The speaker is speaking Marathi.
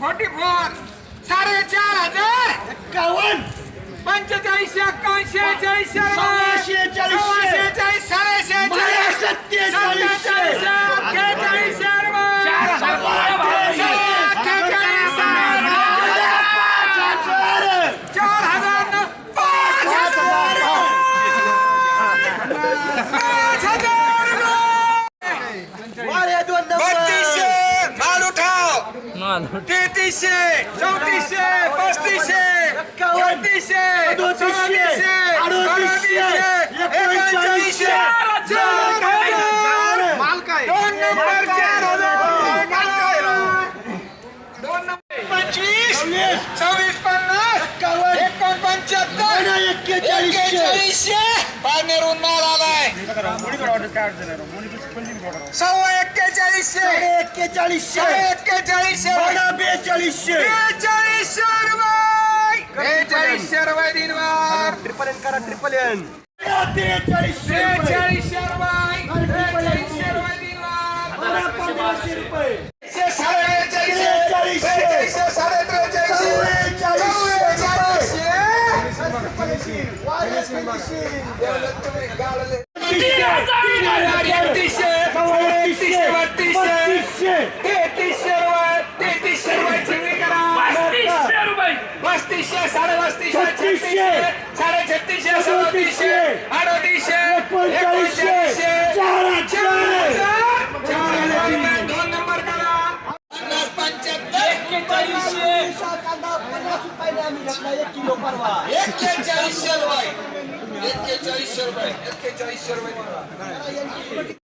Forty four. साडे चार हजार. एकावन्न पंचेचाळीस एक्कावन्नशे चाळीस चाळीस. साडेशे चाळीस सत्तेचाळीस उठाव तेहतीसशे चौतीसशे पस्तीसशे छत्तीसशे सदतीसशे अडोतीसशे, एकोणचाळीसशे दोन नंबर चार हजार पंचवीस सव्वीस पन्नास एकोणपंच्याहत्तर एक्केचाळीसशे एक्केचाळीसशे पारनेरून माल आलाय सव्वा एक्केचाळीसशे एक्केचाळीसशे एक्केचाळीसशे बेचाळीसशे बेचाळीसशे रुपये बेचाळीसशे रुपये दिनवार ट्रिपल एन करा ट्रिपल एन. बेचाळीसशे रुपये बेचाळीसशे रुपये दिनवार बारा पंधराशे रुपये एकशे एकतीसशे एकतीसशे बत्तीसशे. बत्तीसशे तेहतीसशे रुपये तेहतीसशे रुपये चिंगडी करा. पस्तीसशे रुपये. पस्तीसशे साडे पस्तीसशे. छत्तीसशे साडे छत्तीसशे सदतीसशे. अडतीसशे एकोणचाळीसशे चार हजार चार हजार रुपये दोन नंबर करा पन्नास पंच्याहत्तर कांदा पन्नास रुपयाने आम्ही घेतला एक किलो परवा एक्केचाळीसशे रुपये. एक्केचाळीसशे रुपये. एक्केचाळीसशे रुपये.